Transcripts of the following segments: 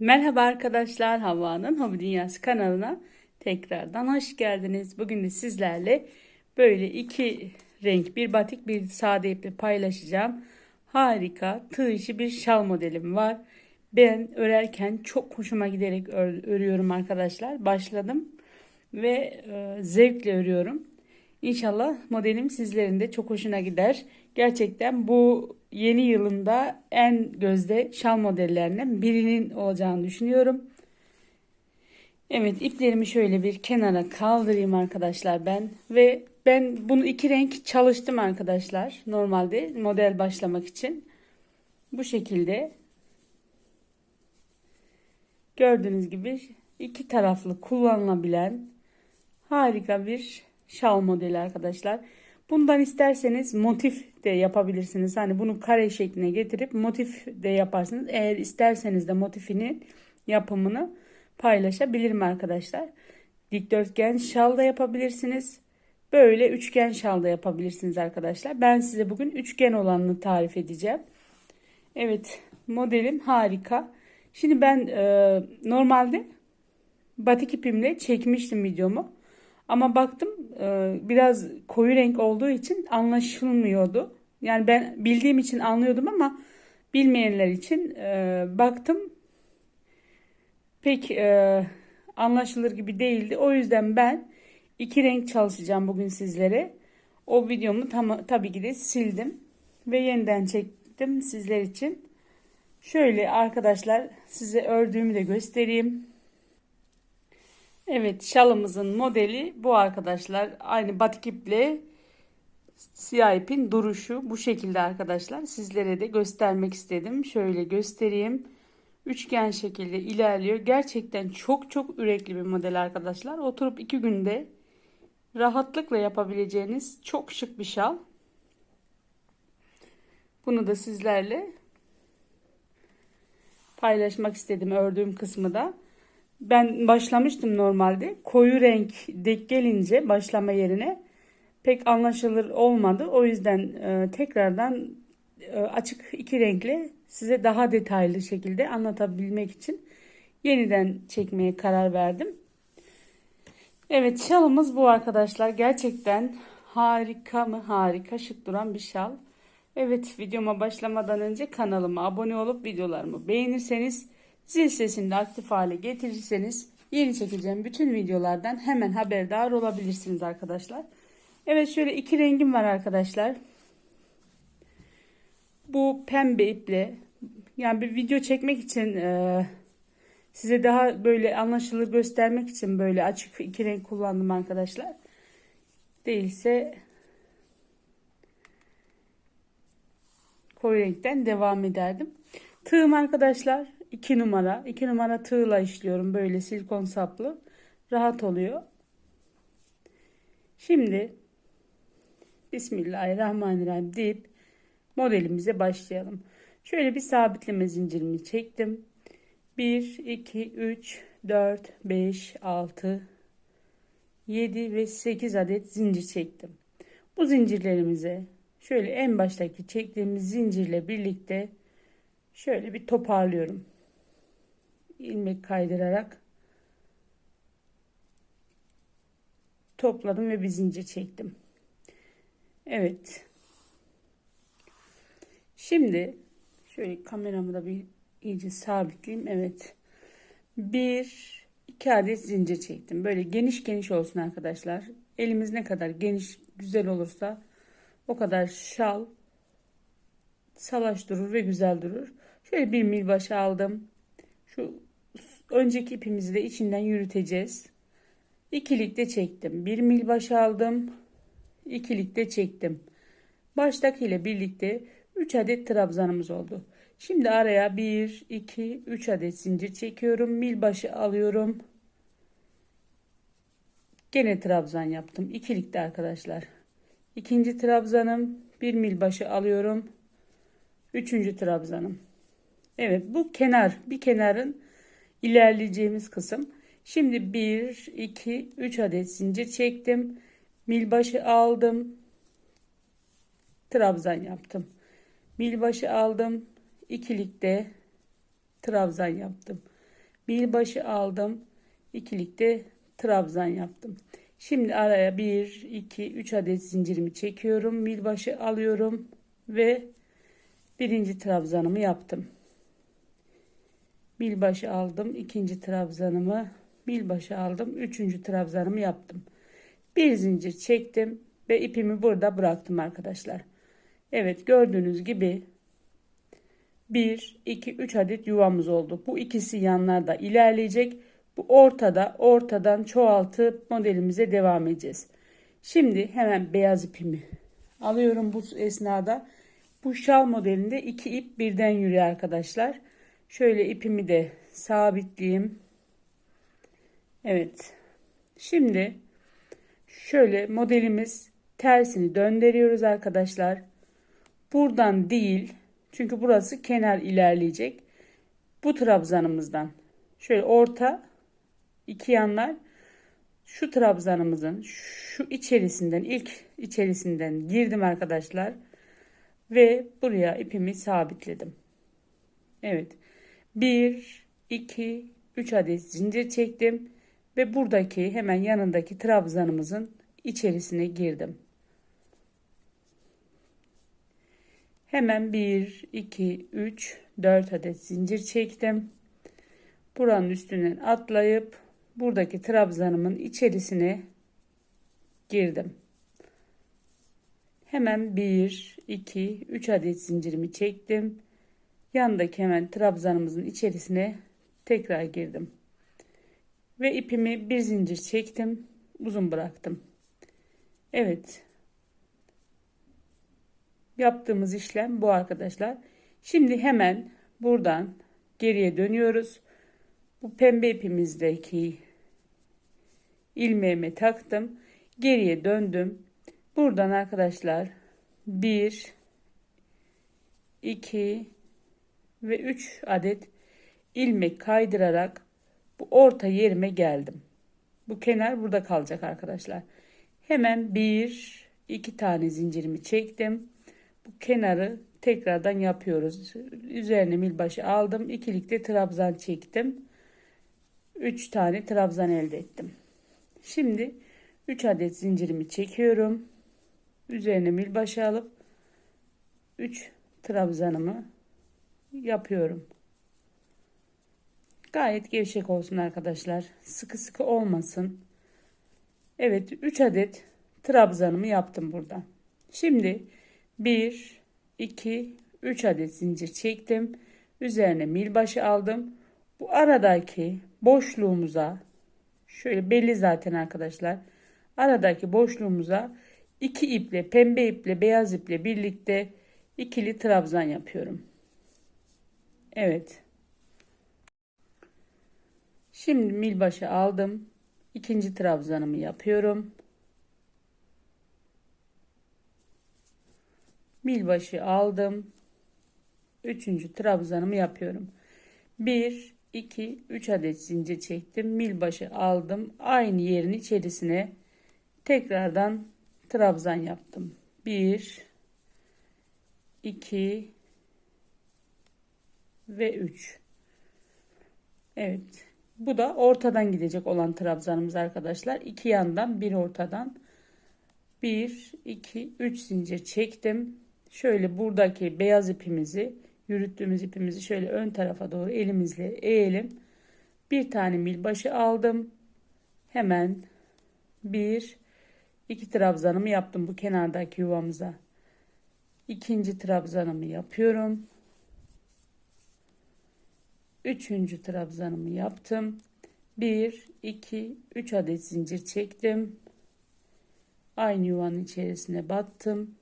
Merhaba arkadaşlar, Havva'nın Hobi Dünyası kanalına tekrardan hoş geldiniz. Bugün de sizlerle böyle iki renk, bir batik bir sade iple paylaşacağım. Harika, tığ işi bir şal modelim var. Ben örerken çok hoşuma giderek ör- örüyorum arkadaşlar. Başladım ve e, zevkle örüyorum. İnşallah modelim sizlerin de çok hoşuna gider. Gerçekten bu yeni yılında en gözde şal modellerinden birinin olacağını düşünüyorum. Evet iplerimi şöyle bir kenara kaldırayım arkadaşlar ben ve ben bunu iki renk çalıştım arkadaşlar normalde model başlamak için bu şekilde gördüğünüz gibi iki taraflı kullanılabilen harika bir şal modeli arkadaşlar. Bundan isterseniz motif de yapabilirsiniz. Hani bunu kare şekline getirip motif de yaparsınız. Eğer isterseniz de motifinin yapımını paylaşabilirim arkadaşlar. Dikdörtgen şal da yapabilirsiniz. Böyle üçgen şal da yapabilirsiniz arkadaşlar. Ben size bugün üçgen olanını tarif edeceğim. Evet modelim harika. Şimdi ben e, normalde batik ipimle çekmiştim videomu. Ama baktım e, biraz koyu renk olduğu için anlaşılmıyordu. Yani ben bildiğim için anlıyordum ama bilmeyenler için e, baktım pek e, anlaşılır gibi değildi. O yüzden ben iki renk çalışacağım bugün sizlere. O videomu tam, tabii ki de sildim ve yeniden çektim sizler için. Şöyle arkadaşlar size ördüğümü de göstereyim. Evet şalımızın modeli bu arkadaşlar. Aynı batik iple siyah ipin duruşu bu şekilde arkadaşlar. Sizlere de göstermek istedim. Şöyle göstereyim. Üçgen şekilde ilerliyor. Gerçekten çok çok ürekli bir model arkadaşlar. Oturup iki günde rahatlıkla yapabileceğiniz çok şık bir şal. Bunu da sizlerle paylaşmak istedim ördüğüm kısmı da. Ben başlamıştım normalde. Koyu renk denk gelince başlama yerine pek anlaşılır olmadı. O yüzden e, tekrardan e, açık iki renkle size daha detaylı şekilde anlatabilmek için yeniden çekmeye karar verdim. Evet şalımız bu arkadaşlar. Gerçekten harika mı harika şık duran bir şal. Evet videoma başlamadan önce kanalıma abone olup videolarımı beğenirseniz Zil sesini de aktif hale getirirseniz yeni çekeceğim bütün videolardan hemen haberdar olabilirsiniz arkadaşlar. Evet şöyle iki rengim var arkadaşlar. Bu pembe iple yani bir video çekmek için e, size daha böyle anlaşılır göstermek için böyle açık iki renk kullandım arkadaşlar. Değilse koyu renkten devam ederdim. Tığım arkadaşlar 2 numara. 2 numara tığla işliyorum. Böyle silikon saplı. Rahat oluyor. Şimdi Bismillahirrahmanirrahim deyip modelimize başlayalım. Şöyle bir sabitleme zincirimi çektim. 1, 2, 3, 4, 5, 6, 7 ve 8 adet zincir çektim. Bu zincirlerimize şöyle en baştaki çektiğimiz zincirle birlikte şöyle bir toparlıyorum ilmek kaydırarak topladım ve bir zincir çektim. Evet. Şimdi şöyle kameramı da bir iyice sabitleyeyim. Evet. Bir iki adet zincir çektim. Böyle geniş geniş olsun arkadaşlar. Elimiz ne kadar geniş güzel olursa o kadar şal salaş durur ve güzel durur. Şöyle bir mil başı aldım. Şu önceki ipimizi de içinden yürüteceğiz. İkilikte çektim. Bir mil baş aldım. İkilikte çektim. Baştaki ile birlikte 3 adet trabzanımız oldu. Şimdi araya 1, 2, 3 adet zincir çekiyorum. Mil başı alıyorum. Gene trabzan yaptım. İkilikte arkadaşlar. İkinci trabzanım. Bir mil başı alıyorum. Üçüncü trabzanım. Evet bu kenar. Bir kenarın ilerleyeceğimiz kısım. Şimdi 1, 2, 3 adet zincir çektim. Milbaşı aldım. Trabzan yaptım. Milbaşı aldım. ikilikte trabzan yaptım. bir başı aldım. İkilikte trabzan yaptım. Şimdi araya 1, 2, 3 adet zincirimi çekiyorum. Mil başı alıyorum ve birinci trabzanımı yaptım. Mil başı aldım. ikinci trabzanımı mil başı aldım. Üçüncü trabzanımı yaptım. Bir zincir çektim ve ipimi burada bıraktım arkadaşlar. Evet gördüğünüz gibi 1, 2, 3 adet yuvamız oldu. Bu ikisi yanlarda ilerleyecek. Bu ortada ortadan çoğaltıp modelimize devam edeceğiz. Şimdi hemen beyaz ipimi alıyorum bu esnada. Bu şal modelinde iki ip birden yürüyor arkadaşlar. Şöyle ipimi de sabitleyeyim. Evet. Şimdi şöyle modelimiz tersini döndürüyoruz arkadaşlar. Buradan değil çünkü burası kenar ilerleyecek. Bu trabzanımızdan şöyle orta iki yanlar şu trabzanımızın şu içerisinden ilk içerisinden girdim arkadaşlar ve buraya ipimi sabitledim. Evet. 1 2 3 adet zincir çektim ve buradaki hemen yanındaki trabzanımızın içerisine girdim. Hemen 1 2 3 4 adet zincir çektim. Buranın üstünden atlayıp buradaki trabzanımın içerisine girdim. Hemen 1, 2, 3 adet zincirimi çektim. Yandaki hemen trabzanımızın içerisine tekrar girdim. Ve ipimi bir zincir çektim. Uzun bıraktım. Evet. Yaptığımız işlem bu arkadaşlar. Şimdi hemen buradan geriye dönüyoruz. Bu pembe ipimizdeki ilmeğimi taktım. Geriye döndüm. Buradan arkadaşlar 1 2 ve 3 adet ilmek kaydırarak bu orta yerime geldim. Bu kenar burada kalacak arkadaşlar. Hemen bir iki tane zincirimi çektim. Bu kenarı tekrardan yapıyoruz. Üzerine milbaşı aldım. İkilikte trabzan çektim. 3 tane trabzan elde ettim. Şimdi 3 adet zincirimi çekiyorum. Üzerine milbaşı alıp 3 trabzanımı yapıyorum. Gayet gevşek olsun arkadaşlar. Sıkı sıkı olmasın. Evet 3 adet trabzanımı yaptım burada. Şimdi 1 2 3 adet zincir çektim. Üzerine milbaşı aldım. Bu aradaki boşluğumuza şöyle belli zaten arkadaşlar. Aradaki boşluğumuza iki iple pembe iple beyaz iple birlikte ikili trabzan yapıyorum. Evet. Şimdi milbaşı aldım. İkinci trabzanımı yapıyorum. Milbaşı aldım. Üçüncü trabzanımı yapıyorum. 1 2 3 adet zincir çektim. Milbaşı aldım. Aynı yerin içerisine tekrardan trabzan yaptım. 1 2 ve 3. Evet. Bu da ortadan gidecek olan trabzanımız arkadaşlar. İki yandan bir ortadan. 1 2 3 zincir çektim. Şöyle buradaki beyaz ipimizi yürüttüğümüz ipimizi şöyle ön tarafa doğru elimizle eğelim. Bir tane mil başı aldım. Hemen bir iki trabzanımı yaptım bu kenardaki yuvamıza. İkinci trabzanımı yapıyorum. Üçüncü trabzanımı yaptım. Bir, iki, üç adet zincir çektim. Aynı yuvanın içerisine battım.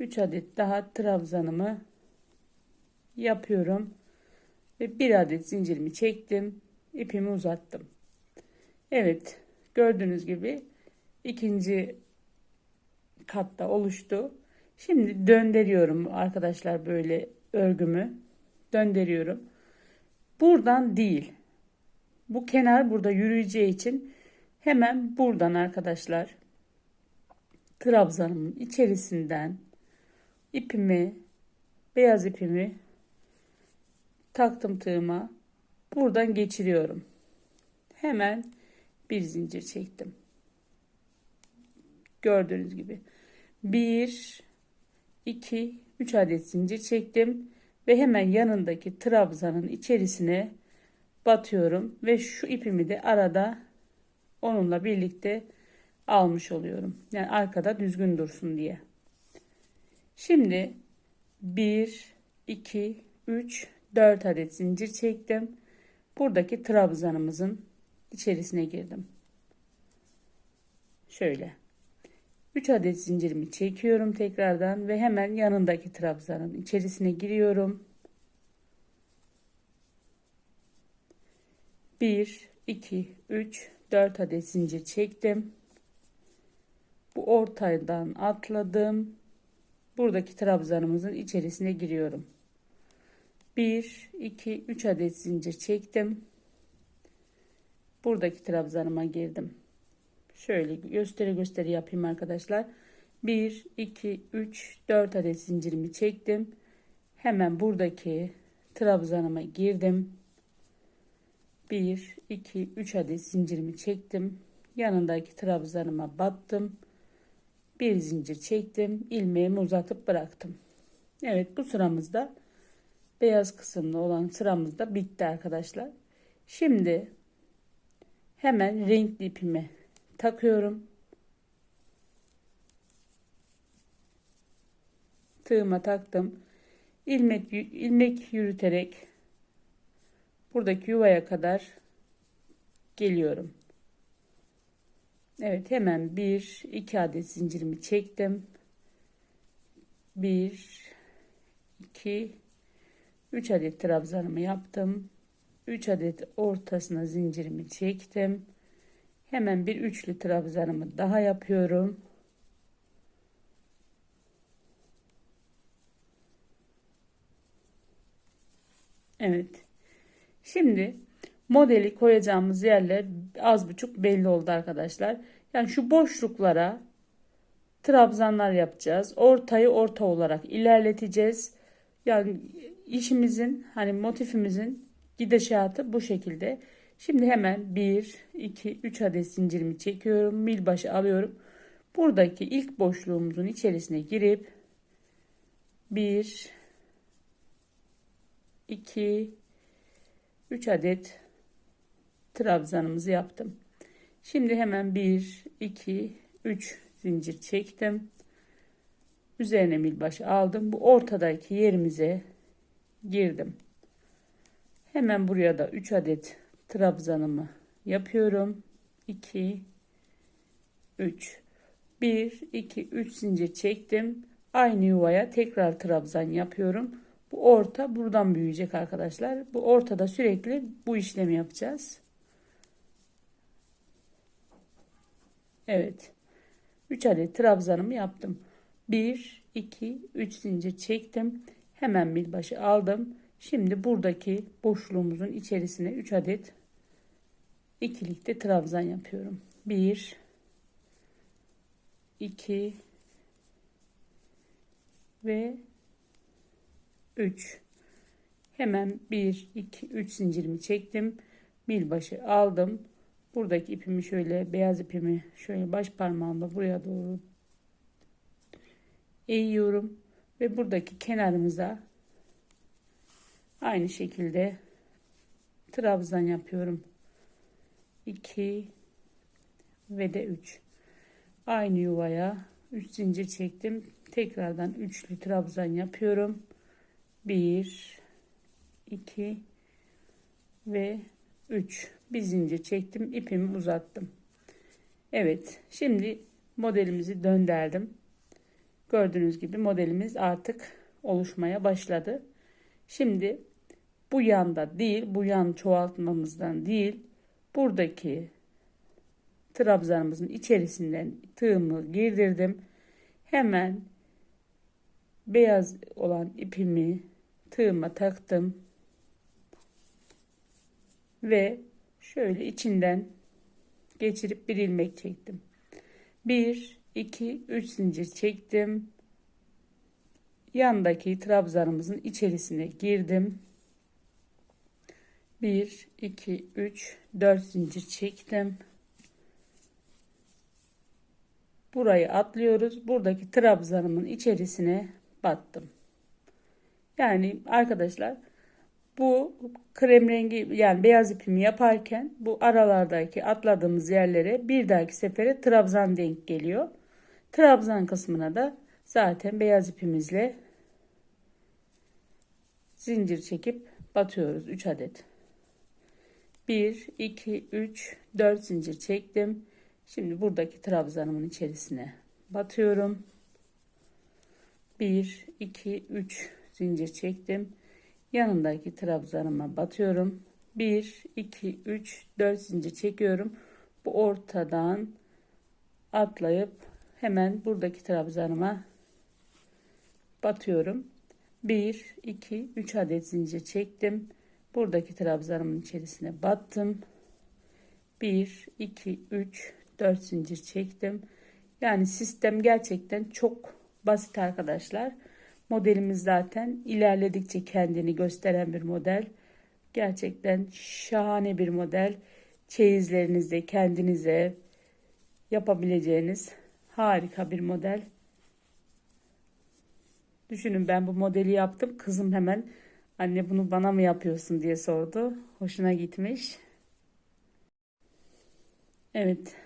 Üç adet daha trabzanımı yapıyorum. Ve bir adet zincirimi çektim. ipimi uzattım. Evet gördüğünüz gibi ikinci katta oluştu. Şimdi döndürüyorum arkadaşlar böyle örgümü. Döndürüyorum. Buradan değil. Bu kenar burada yürüyeceği için hemen buradan arkadaşlar trabzanımın içerisinden ipimi beyaz ipimi taktım tığıma buradan geçiriyorum. Hemen bir zincir çektim. Gördüğünüz gibi 1 2 3 adet zincir çektim ve hemen yanındaki trabzanın içerisine batıyorum ve şu ipimi de arada onunla birlikte almış oluyorum. Yani arkada düzgün dursun diye. Şimdi 1 2 3 4 adet zincir çektim. Buradaki trabzanımızın içerisine girdim. Şöyle. 3 adet zincirimi çekiyorum tekrardan ve hemen yanındaki trabzanın içerisine giriyorum. 1 2 3 4 adet zincir çektim. Bu ortadan atladım. Buradaki trabzanımızın içerisine giriyorum. 1 2 3 adet zincir çektim. Buradaki trabzanıma girdim. Şöyle gösteri gösteri yapayım arkadaşlar. 1 2 3 4 adet zincirimi çektim. Hemen buradaki trabzanıma girdim. 1 2 3 adet zincirimi çektim. Yanındaki trabzanıma battım. Bir zincir çektim. ilmeğimi uzatıp bıraktım. Evet bu sıramızda beyaz kısımlı olan sıramızda bitti arkadaşlar. Şimdi hemen renkli ipimi takıyorum. Tığıma taktım. İlmek, ilmek yürüterek buradaki yuvaya kadar geliyorum. Evet hemen bir iki adet zincirimi çektim. Bir iki üç adet trabzanımı yaptım. Üç adet ortasına zincirimi çektim. Hemen bir üçlü trabzanımı daha yapıyorum. Evet. Şimdi modeli koyacağımız yerler az buçuk belli oldu arkadaşlar. Yani şu boşluklara trabzanlar yapacağız. Ortayı orta olarak ilerleteceğiz. Yani işimizin hani motifimizin gidişatı bu şekilde. Şimdi hemen 1, 2, 3 adet zincirimi çekiyorum. Mil başı alıyorum. Buradaki ilk boşluğumuzun içerisine girip 1, 2, 3 adet trabzanımızı yaptım. Şimdi hemen 1, 2, 3 zincir çektim. Üzerine mil başı aldım. Bu ortadaki yerimize girdim. Hemen buraya da 3 adet trabzanımı yapıyorum. 2 3 1 2 3 zincir çektim. Aynı yuvaya tekrar trabzan yapıyorum. Bu orta buradan büyüyecek arkadaşlar. Bu ortada sürekli bu işlemi yapacağız. Evet. 3 adet trabzanımı yaptım. 1 2 3 zincir çektim. Hemen bir başı aldım. Şimdi buradaki boşluğumuzun içerisine 3 adet ikilikte trabzan yapıyorum. 1 2 ve 3 hemen 1 2 3 zincirimi çektim. Bir başı aldım. Buradaki ipimi şöyle beyaz ipimi şöyle baş parmağımla buraya doğru eğiyorum. Ve buradaki kenarımıza aynı şekilde trabzan yapıyorum 2 ve de 3 aynı yuvaya 3 zincir çektim. Tekrardan üçlü trabzan yapıyorum. 1 2 ve 3 bir zincir çektim ipimi uzattım. Evet şimdi modelimizi döndürdüm. Gördüğünüz gibi modelimiz artık oluşmaya başladı. Şimdi bu yanda değil bu yan çoğaltmamızdan değil buradaki trabzanımızın içerisinden tığımı girdirdim. Hemen beyaz olan ipimi tığıma taktım. Ve şöyle içinden geçirip bir ilmek çektim. 1 2 3 zincir çektim. Yandaki trabzanımızın içerisine girdim. 1 2 3 4 zincir çektim. Burayı atlıyoruz. Buradaki trabzanımın içerisine battım. Yani arkadaşlar bu krem rengi yani beyaz ipimi yaparken bu aralardaki atladığımız yerlere bir dahaki sefere trabzan denk geliyor. Trabzan kısmına da zaten beyaz ipimizle zincir çekip batıyoruz 3 adet. 1 2 3 4 zincir çektim. Şimdi buradaki trabzanımın içerisine batıyorum. 1 2 3 zincir çektim. Yanındaki trabzanıma batıyorum. 1 2 3 4 zincir çekiyorum. Bu ortadan atlayıp hemen buradaki trabzanıma batıyorum. 1 2 3 adet zincir çektim. Buradaki trabzanımın içerisine battım. 1 2 3 4 zincir çektim. Yani sistem gerçekten çok basit arkadaşlar. Modelimiz zaten ilerledikçe kendini gösteren bir model. Gerçekten şahane bir model. Çeyizlerinizde kendinize yapabileceğiniz harika bir model. Düşünün ben bu modeli yaptım. Kızım hemen anne bunu bana mı yapıyorsun diye sordu. Hoşuna gitmiş. Evet.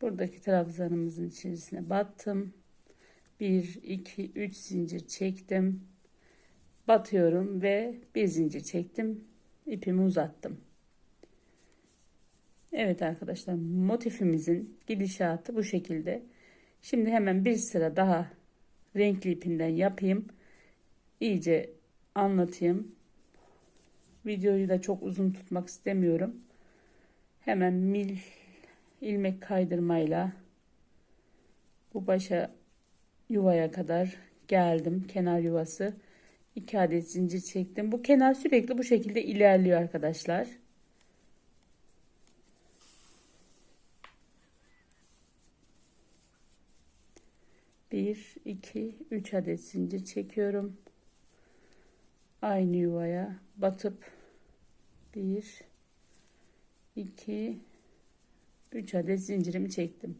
Buradaki trabzanımızın içerisine battım. 1 2 3 zincir çektim. Batıyorum ve bir zincir çektim. İpimi uzattım. Evet arkadaşlar motifimizin gidişatı bu şekilde. Şimdi hemen bir sıra daha renkli ipinden yapayım. İyice anlatayım. Videoyu da çok uzun tutmak istemiyorum. Hemen mil ilmek kaydırmayla bu başa yuvaya kadar geldim. Kenar yuvası. 2 adet zincir çektim. Bu kenar sürekli bu şekilde ilerliyor arkadaşlar. Bir, iki, üç adet zincir çekiyorum. Aynı yuvaya batıp bir, iki, üç adet zincirimi çektim.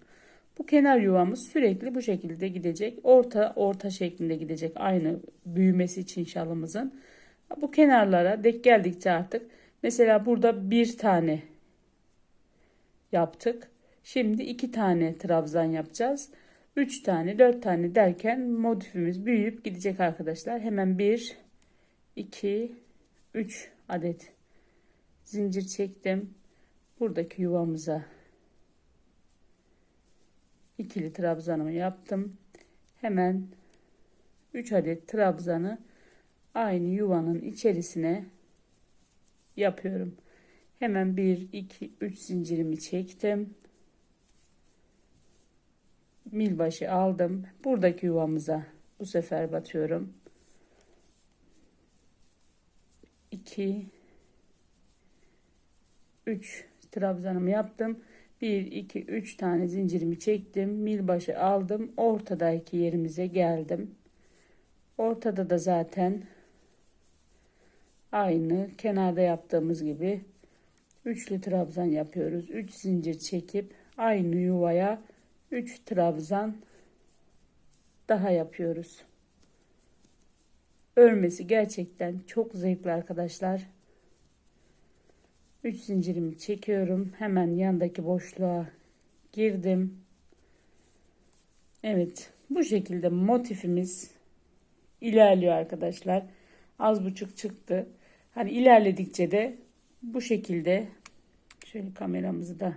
Bu kenar yuvamız sürekli bu şekilde gidecek. Orta orta şeklinde gidecek. Aynı büyümesi için şalımızın. Bu kenarlara dek geldikçe artık mesela burada bir tane yaptık. Şimdi iki tane trabzan yapacağız. Üç tane dört tane derken motifimiz büyüyüp gidecek arkadaşlar. Hemen bir iki üç adet zincir çektim. Buradaki yuvamıza ikili trabzanımı yaptım. Hemen 3 adet trabzanı aynı yuvanın içerisine yapıyorum. Hemen 1 2 3 zincirimi çektim. Mil başı aldım. Buradaki yuvamıza bu sefer batıyorum. 2 3 trabzanımı yaptım. 1 2 3 tane zincirimi çektim. Mil başı aldım. Ortadaki yerimize geldim. Ortada da zaten aynı kenarda yaptığımız gibi üçlü trabzan yapıyoruz. 3 zincir çekip aynı yuvaya 3 trabzan daha yapıyoruz. Örmesi gerçekten çok zevkli arkadaşlar. 3 zincirimi çekiyorum. Hemen yandaki boşluğa girdim. Evet, bu şekilde motifimiz ilerliyor arkadaşlar. Az buçuk çıktı. Hani ilerledikçe de bu şekilde şöyle kameramızı da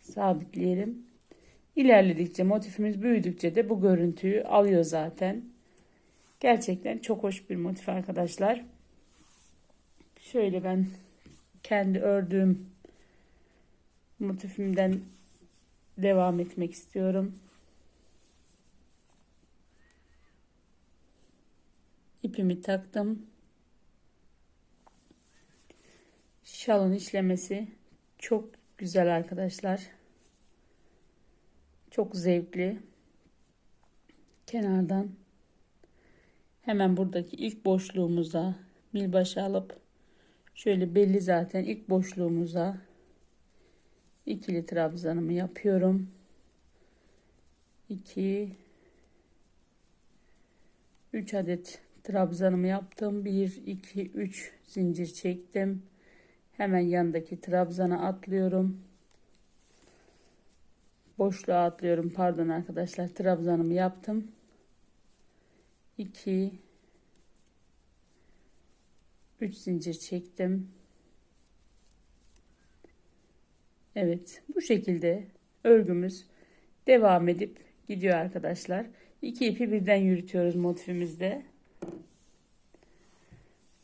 sabitleyelim. İlerledikçe motifimiz büyüdükçe de bu görüntüyü alıyor zaten. Gerçekten çok hoş bir motif arkadaşlar. Şöyle ben kendi ördüğüm motifimden devam etmek istiyorum. İpimi taktım. Şalın işlemesi çok güzel arkadaşlar. Çok zevkli. Kenardan hemen buradaki ilk boşluğumuza bir başı alıp Şöyle belli zaten ilk boşluğumuza ikili trabzanımı yapıyorum. 2 3 adet trabzanımı yaptım. 1 2 3 zincir çektim. Hemen yandaki trabzana atlıyorum. Boşluğa atlıyorum. Pardon arkadaşlar. Trabzanımı yaptım. 2 3 zincir çektim. Evet, bu şekilde örgümüz devam edip gidiyor arkadaşlar. İki ipi birden yürütüyoruz motifimizde.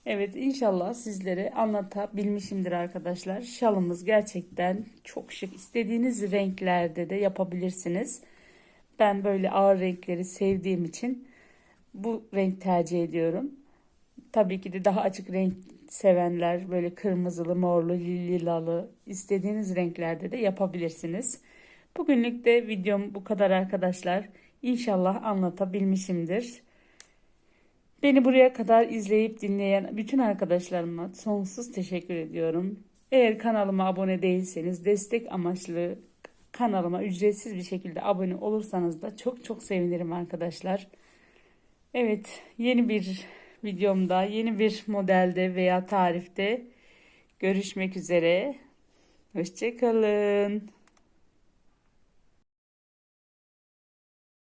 Evet inşallah sizlere anlatabilmişimdir arkadaşlar. Şalımız gerçekten çok şık. İstediğiniz renklerde de yapabilirsiniz. Ben böyle ağır renkleri sevdiğim için bu renk tercih ediyorum. Tabii ki de daha açık renk sevenler böyle kırmızılı, morlu, lilalı istediğiniz renklerde de yapabilirsiniz. Bugünlük de videom bu kadar arkadaşlar. İnşallah anlatabilmişimdir. Beni buraya kadar izleyip dinleyen bütün arkadaşlarıma sonsuz teşekkür ediyorum. Eğer kanalıma abone değilseniz destek amaçlı kanalıma ücretsiz bir şekilde abone olursanız da çok çok sevinirim arkadaşlar. Evet yeni bir videomda yeni bir modelde veya tarifte görüşmek üzere. Hoşçakalın.